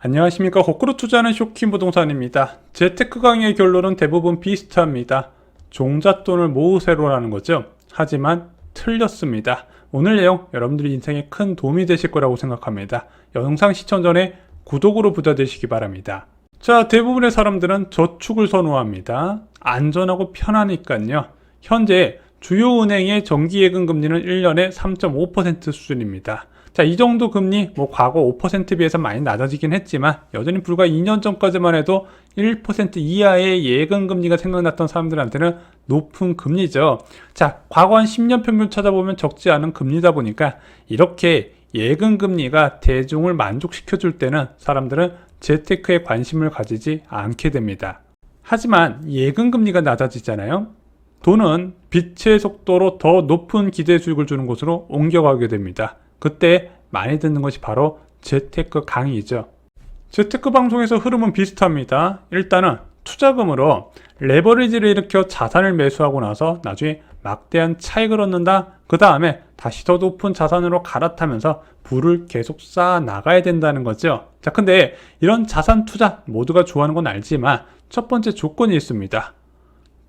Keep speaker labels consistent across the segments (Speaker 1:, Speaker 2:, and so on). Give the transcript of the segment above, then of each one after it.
Speaker 1: 안녕하십니까. 거꾸로 투자하는 쇼킹 부동산입니다. 재테크 강의의 결론은 대부분 비슷합니다. 종잣돈을 모으세로라는 거죠. 하지만 틀렸습니다. 오늘 내용 여러분들이 인생에 큰 도움이 되실 거라고 생각합니다. 영상 시청 전에 구독으로 부자 되시기 바랍니다. 자, 대부분의 사람들은 저축을 선호합니다. 안전하고 편하니까요. 현재 주요 은행의 정기예금 금리는 1년에 3.5% 수준입니다. 자, 이 정도 금리, 뭐, 과거 5% 비해서 많이 낮아지긴 했지만, 여전히 불과 2년 전까지만 해도 1% 이하의 예금 금리가 생각났던 사람들한테는 높은 금리죠. 자, 과거 한 10년 평균 찾아보면 적지 않은 금리다 보니까, 이렇게 예금 금리가 대중을 만족시켜 줄 때는 사람들은 재테크에 관심을 가지지 않게 됩니다. 하지만 예금 금리가 낮아지잖아요. 돈은 빛의 속도로 더 높은 기대 수익을 주는 곳으로 옮겨가게 됩니다. 그때 많이 듣는 것이 바로 재테크 강의이죠. 재테크 방송에서 흐름은 비슷합니다. 일단은 투자금으로 레버리지를 일으켜 자산을 매수하고 나서 나중에 막대한 차익을 얻는다. 그 다음에 다시 더 높은 자산으로 갈아타면서 부를 계속 쌓아 나가야 된다는 거죠. 자, 근데 이런 자산 투자 모두가 좋아하는 건 알지만 첫 번째 조건이 있습니다.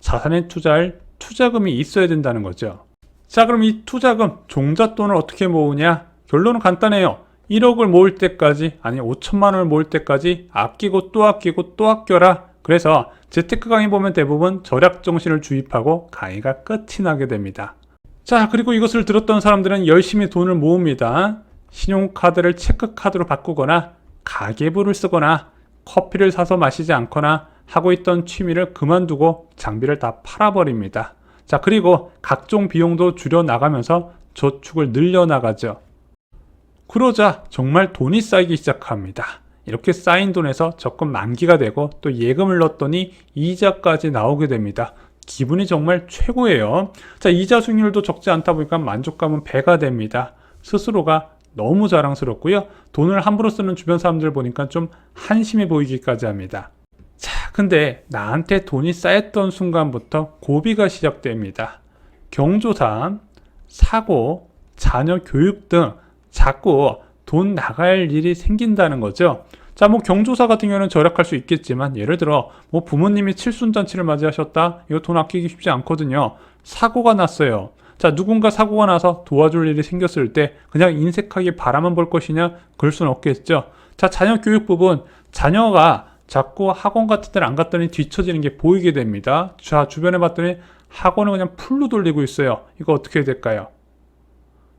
Speaker 1: 자산에 투자할 투자금이 있어야 된다는 거죠. 자, 그럼 이 투자금, 종잣돈을 어떻게 모으냐? 결론은 간단해요. 1억을 모을 때까지, 아니 5천만 원을 모을 때까지 아끼고 또 아끼고 또 아껴라. 그래서 재테크 강의 보면 대부분 절약 정신을 주입하고 강의가 끝이 나게 됩니다. 자, 그리고 이것을 들었던 사람들은 열심히 돈을 모읍니다. 신용카드를 체크카드로 바꾸거나 가계부를 쓰거나 커피를 사서 마시지 않거나 하고 있던 취미를 그만두고 장비를 다 팔아버립니다. 자, 그리고 각종 비용도 줄여 나가면서 저축을 늘려 나가죠. 그러자 정말 돈이 쌓이기 시작합니다. 이렇게 쌓인 돈에서 적금 만기가 되고 또 예금을 넣었더니 이자까지 나오게 됩니다. 기분이 정말 최고예요. 자, 이자 수익률도 적지 않다 보니까 만족감은 배가 됩니다. 스스로가 너무 자랑스럽고요. 돈을 함부로 쓰는 주변 사람들 보니까 좀 한심해 보이기까지 합니다. 자, 근데 나한테 돈이 쌓였던 순간부터 고비가 시작됩니다. 경조사, 사고, 자녀 교육 등 자꾸 돈 나갈 일이 생긴다는 거죠. 자, 뭐 경조사 같은 경우는 절약할 수 있겠지만 예를 들어 뭐 부모님이 칠순잔치를 맞이하셨다. 이거 돈 아끼기 쉽지 않거든요. 사고가 났어요. 자, 누군가 사고가 나서 도와줄 일이 생겼을 때 그냥 인색하게 바라만 볼 것이냐? 그럴 수는 없겠죠. 자, 자녀 교육 부분 자녀가 자꾸 학원 같은 데를 안 갔더니 뒤처지는 게 보이게 됩니다. 자, 주변에 봤더니 학원을 그냥 풀로 돌리고 있어요. 이거 어떻게 될까요?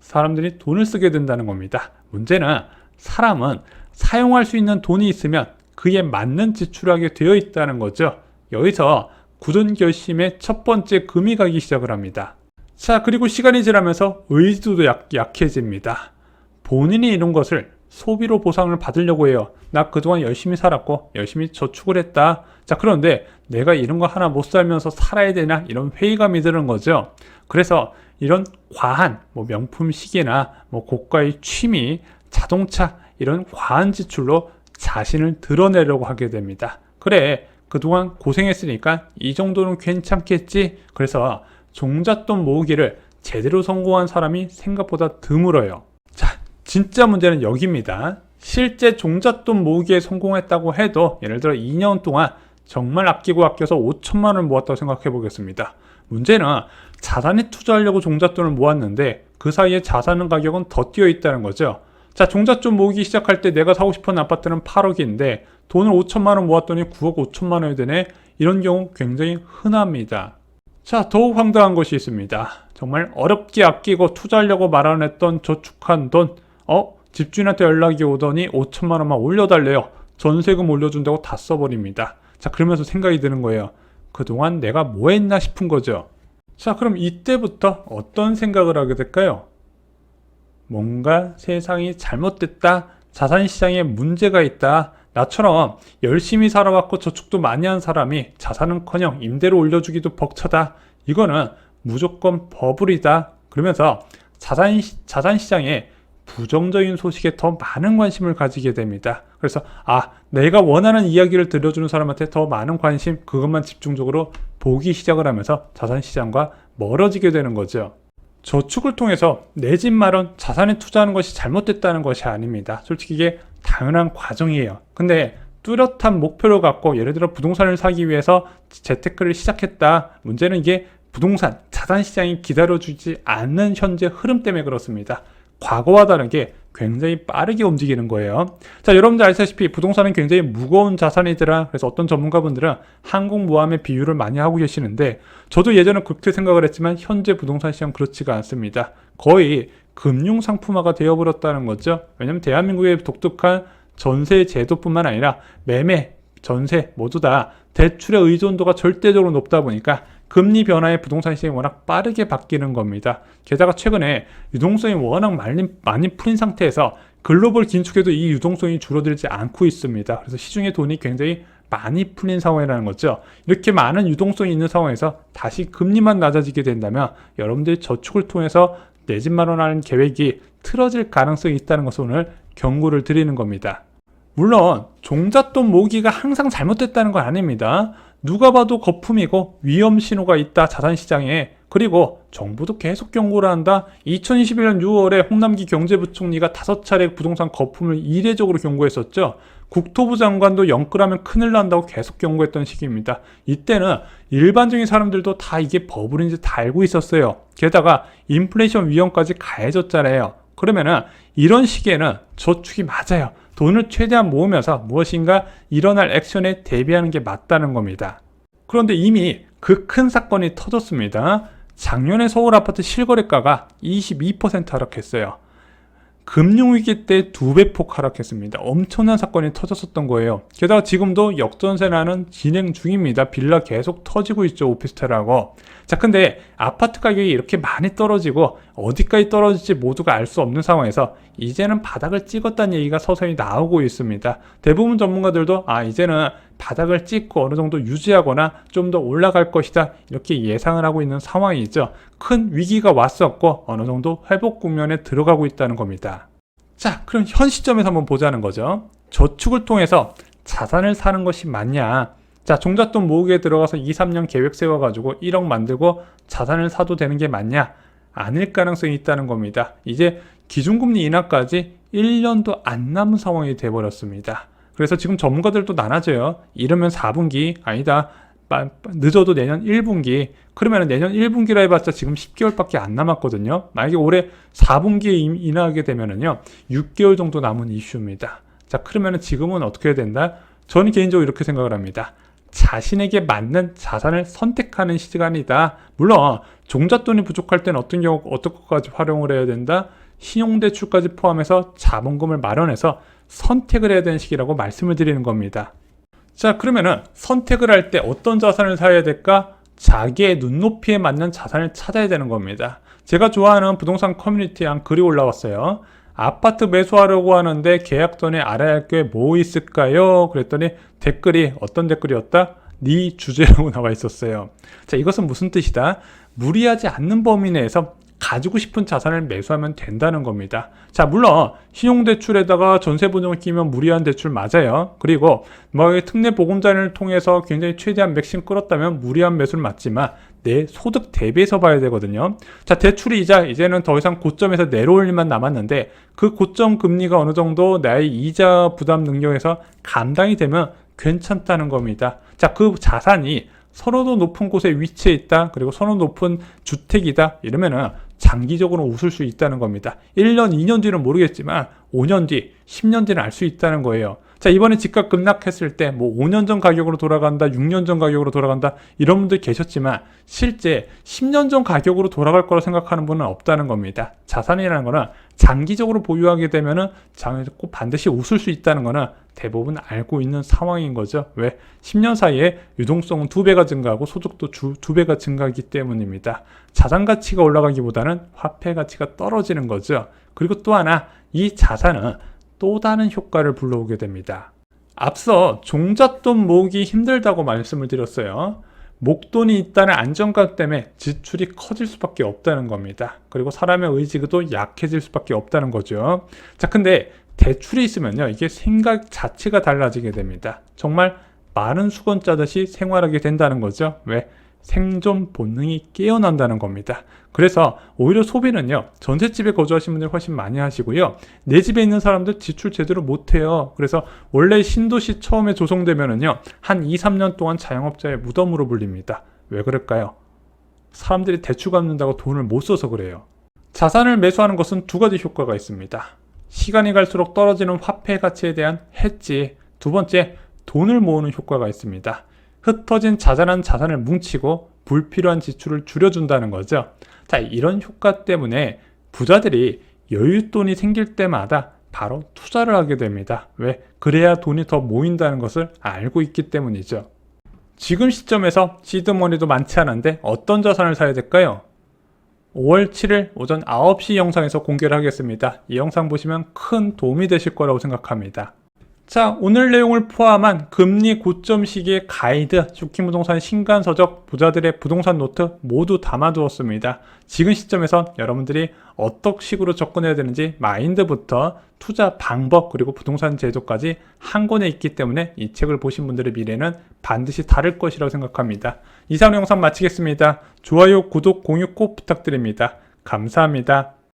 Speaker 1: 사람들이 돈을 쓰게 된다는 겁니다. 문제는 사람은 사용할 수 있는 돈이 있으면 그에 맞는 지출하게 되어 있다는 거죠. 여기서 굳은 결심의 첫 번째 금이 가기 시작을 합니다. 자, 그리고 시간이 지나면서 의지도 약, 약해집니다. 본인이 이룬 것을 소비로 보상을 받으려고 해요. 나 그동안 열심히 살았고, 열심히 저축을 했다. 자, 그런데 내가 이런 거 하나 못 살면서 살아야 되나? 이런 회의감이 드는 거죠. 그래서 이런 과한, 뭐 명품 시계나 뭐 고가의 취미, 자동차, 이런 과한 지출로 자신을 드러내려고 하게 됩니다. 그래, 그동안 고생했으니까 이 정도는 괜찮겠지? 그래서 종잣돈 모으기를 제대로 성공한 사람이 생각보다 드물어요. 자, 진짜 문제는 여기입니다. 실제 종잣돈 모으기에 성공했다고 해도 예를 들어 2년 동안 정말 아끼고 아껴서 5천만 원을 모았다고 생각해 보겠습니다. 문제는 자산에 투자하려고 종잣돈을 모았는데 그 사이에 자산 가격은 더 뛰어 있다는 거죠. 자, 종잣돈 모으기 시작할 때 내가 사고 싶은 아파트는 8억인데 돈을 5천만 원 모았더니 9억 5천만 원이 되네. 이런 경우 굉장히 흔합니다. 자, 더욱 황당한 것이 있습니다. 정말 어렵게 아끼고 투자하려고 마련했던 저축한 돈, 어? 집주인한테 연락이 오더니 5천만 원만 올려달래요. 전세금 올려준다고 다 써버립니다. 자, 그러면서 생각이 드는 거예요. 그동안 내가 뭐 했나 싶은 거죠. 자, 그럼 이때부터 어떤 생각을 하게 될까요? 뭔가 세상이 잘못됐다. 자산 시장에 문제가 있다. 나처럼 열심히 살아왔고 저축도 많이 한 사람이 자산은커녕 임대로 올려주기도 벅차다. 이거는 무조건 버블이다. 그러면서 자산 자산 시장에 부정적인 소식에 더 많은 관심을 가지게 됩니다. 그래서 아 내가 원하는 이야기를 들려주는 사람한테 더 많은 관심 그것만 집중적으로 보기 시작을 하면서 자산 시장과 멀어지게 되는 거죠. 저축을 통해서 내 집 마련, 자산에 투자하는 것이 잘못됐다는 것이 아닙니다. 솔직히 이게 당연한 과정이에요. 근데 뚜렷한 목표를 갖고 예를 들어 부동산을 사기 위해서 재테크를 시작했다. 문제는 이게 부동산, 자산 시장이 기다려주지 않는 현재 흐름 때문에 그렇습니다. 과거와 다르게 굉장히 빠르게 움직이는 거예요. 자, 여러분들 아시다시피 부동산은 굉장히 무거운 자산이더라. 그래서 어떤 전문가분들은 항공모함의 비유를 많이 하고 계시는데 저도 예전에 그렇게 생각을 했지만 현재 부동산 시장 그렇지가 않습니다. 거의 금융 상품화가 되어버렸다는 거죠. 왜냐하면 대한민국의 독특한 전세 제도뿐만 아니라 매매, 전세 모두 다 대출의 의존도가 절대적으로 높다 보니까 금리 변화에 부동산 시장이 워낙 빠르게 바뀌는 겁니다. 게다가 최근에 유동성이 워낙 많이, 많이 풀린 상태에서 글로벌 긴축에도 이 유동성이 줄어들지 않고 있습니다. 그래서 시중에 돈이 굉장히 많이 풀린 상황이라는 거죠. 이렇게 많은 유동성이 있는 상황에서 다시 금리만 낮아지게 된다면 여러분들이 저축을 통해서 내 집 마련하는 계획이 틀어질 가능성이 있다는 것을 오늘 경고를 드리는 겁니다. 물론 종잣돈 모으기가 항상 잘못됐다는 건 아닙니다. 누가 봐도 거품이고 위험 신호가 있다 자산시장에 그리고 정부도 계속 경고를 한다. 2021년 6월에 홍남기 경제부총리가 다섯 차례 부동산 거품을 이례적으로 경고했었죠. 국토부 장관도 영끌하면 큰일 난다고 계속 경고했던 시기입니다. 이때는 일반적인 사람들도 다 이게 버블인지 다 알고 있었어요. 게다가 인플레이션 위험까지 가해졌잖아요. 그러면은 이런 시기에는 저축이 맞아요. 돈을 최대한 모으면서 무엇인가 일어날 액션에 대비하는 게 맞다는 겁니다. 그런데 이미 그 큰 사건이 터졌습니다. 작년에 서울 아파트 실거래가가 22% 하락했어요. 금융위기 때 두 배 폭 하락했습니다. 엄청난 사건이 터졌었던 거예요. 게다가 지금도 역전세라는 진행 중입니다. 빌라 계속 터지고 있죠. 오피스텔하고. 자, 근데 아파트 가격이 이렇게 많이 떨어지고 어디까지 떨어질지 모두가 알 수 없는 상황에서 이제는 바닥을 찍었다는 얘기가 서서히 나오고 있습니다. 대부분 전문가들도 아, 이제는 바닥을 찍고 어느 정도 유지하거나 좀 더 올라갈 것이다. 이렇게 예상을 하고 있는 상황이죠. 큰 위기가 왔었고 어느 정도 회복 국면에 들어가고 있다는 겁니다. 자, 그럼 현 시점에서 한번 보자는 거죠. 저축을 통해서 자산을 사는 것이 맞냐? 자, 종잣돈 모으기에 들어가서 2, 3년 계획 세워가지고 1억 만들고 자산을 사도 되는 게 맞냐? 아닐 가능성이 있다는 겁니다. 이제 기준금리 인하까지 1년도 안 남은 상황이 돼버렸습니다. 그래서 지금 전문가들도 나눠져요. 이러면 4분기, 아니다. 빠- 늦어도 내년 1분기. 그러면 내년 1분기라 해봤자 지금 10개월밖에 안 남았거든요. 만약에 올해 4분기에 임- 인하하게 되면은요, 6개월 정도 남은 이슈입니다. 자, 그러면은 지금은 어떻게 해야 된다? 저는 개인적으로 이렇게 생각을 합니다. 자신에게 맞는 자산을 선택하는 시간이다. 물론 종잣돈이 부족할 때는 어떤 경우 어떤 것까지 활용을 해야 된다. 신용대출까지 포함해서 자본금을 마련해서 선택을 해야 되는 시기라고 말씀을 드리는 겁니다. 자, 그러면은 선택을 할 때 어떤 자산을 사야 될까? 자기의 눈높이에 맞는 자산을 찾아야 되는 겁니다. 제가 좋아하는 부동산 커뮤니티에 한 글이 올라왔어요. 아파트 매수하려고 하는데 계약 전에 알아야 할 게 뭐 있을까요? 그랬더니 댓글이 어떤 댓글이었다? 네 주제라고 나와 있었어요. 자, 이것은 무슨 뜻이다? 무리하지 않는 범위 내에서 가지고 싶은 자산을 매수하면 된다는 겁니다. 자, 물론 신용대출에다가 전세보증을 끼면 무리한 대출 맞아요. 그리고 뭐 특례 보금자리를 통해서 굉장히 최대한 맥심 끌었다면 무리한 매수는 맞지만 내 소득 대비해서 봐야 되거든요. 자, 대출이 이자 이제는 더 이상 고점에서 내려올 일만 남았는데 그 고점 금리가 어느 정도 나의 이자 부담 능력에서 감당이 되면 괜찮다는 겁니다. 자, 그 자산이 선호도 높은 곳에 위치해 있다. 그리고 선호도 높은 주택이다. 이러면은 장기적으로 웃을 수 있다는 겁니다. 1년, 2년 뒤는 모르겠지만 5년 뒤, 10년 뒤는 알 수 있다는 거예요. 자, 이번에 집값 급락했을 때 뭐 5년 전 가격으로 돌아간다, 6년 전 가격으로 돌아간다 이런 분들 계셨지만 실제 10년 전 가격으로 돌아갈 거라 생각하는 분은 없다는 겁니다. 자산이라는 거는 장기적으로 보유하게 되면은 장에서 꼭 반드시 웃을 수 있다는 거는 대부분 알고 있는 상황인 거죠. 왜? 10년 사이에 유동성은 두 배가 증가하고 소득도 주, 두 배가 증가하기 때문입니다. 자산 가치가 올라가기보다는 화폐 가치가 떨어지는 거죠. 그리고 또 하나 이 자산은 또 다른 효과를 불러오게 됩니다. 앞서 종잣돈 모으기 힘들다고 말씀을 드렸어요. 목돈이 있다는 안정감 때문에 지출이 커질 수밖에 없다는 겁니다. 그리고 사람의 의지도 약해질 수밖에 없다는 거죠. 자, 근데 대출이 있으면요, 이게 생각 자체가 달라지게 됩니다. 정말 많은 수건 짜듯이 생활하게 된다는 거죠. 왜? 생존 본능이 깨어난다는 겁니다. 그래서 오히려 소비는요, 전셋집에 거주하시는 분들이 훨씬 많이 하시고요, 내 집에 있는 사람들 지출 제대로 못해요. 그래서 원래 신도시 처음에 조성되면은요, 한 2, 3년 동안 자영업자의 무덤으로 불립니다. 왜 그럴까요? 사람들이 대출 갚는다고 돈을 못 써서 그래요. 자산을 매수하는 것은 두 가지 효과가 있습니다. 시간이 갈수록 떨어지는 화폐 가치에 대한 해지, 두 번째, 돈을 모으는 효과가 있습니다. 흩어진 자잘한 자산을 뭉치고 불필요한 지출을 줄여준다는 거죠. 자, 이런 효과 때문에 부자들이 여윳돈이 생길 때마다 바로 투자를 하게 됩니다. 왜? 그래야 돈이 더 모인다는 것을 알고 있기 때문이죠. 지금 시점에서 시드머니도 많지 않은데 어떤 자산을 사야 될까요? 5월 7일 오전 9시 영상에서 공개를 하겠습니다. 이 영상 보시면 큰 도움이 되실 거라고 생각합니다. 자, 오늘 내용을 포함한 금리 고점 시기의 가이드, 쇼킹부동산 신간 서적, 부자들의 부동산 노트 모두 담아두었습니다. 지금 시점에서 여러분들이 어떤 식으로 접근해야 되는지 마인드부터 투자 방법 그리고 부동산 제도까지 한 권에 있기 때문에 이 책을 보신 분들의 미래는 반드시 다를 것이라고 생각합니다. 이상 영상 마치겠습니다. 좋아요, 구독, 공유 꼭 부탁드립니다. 감사합니다.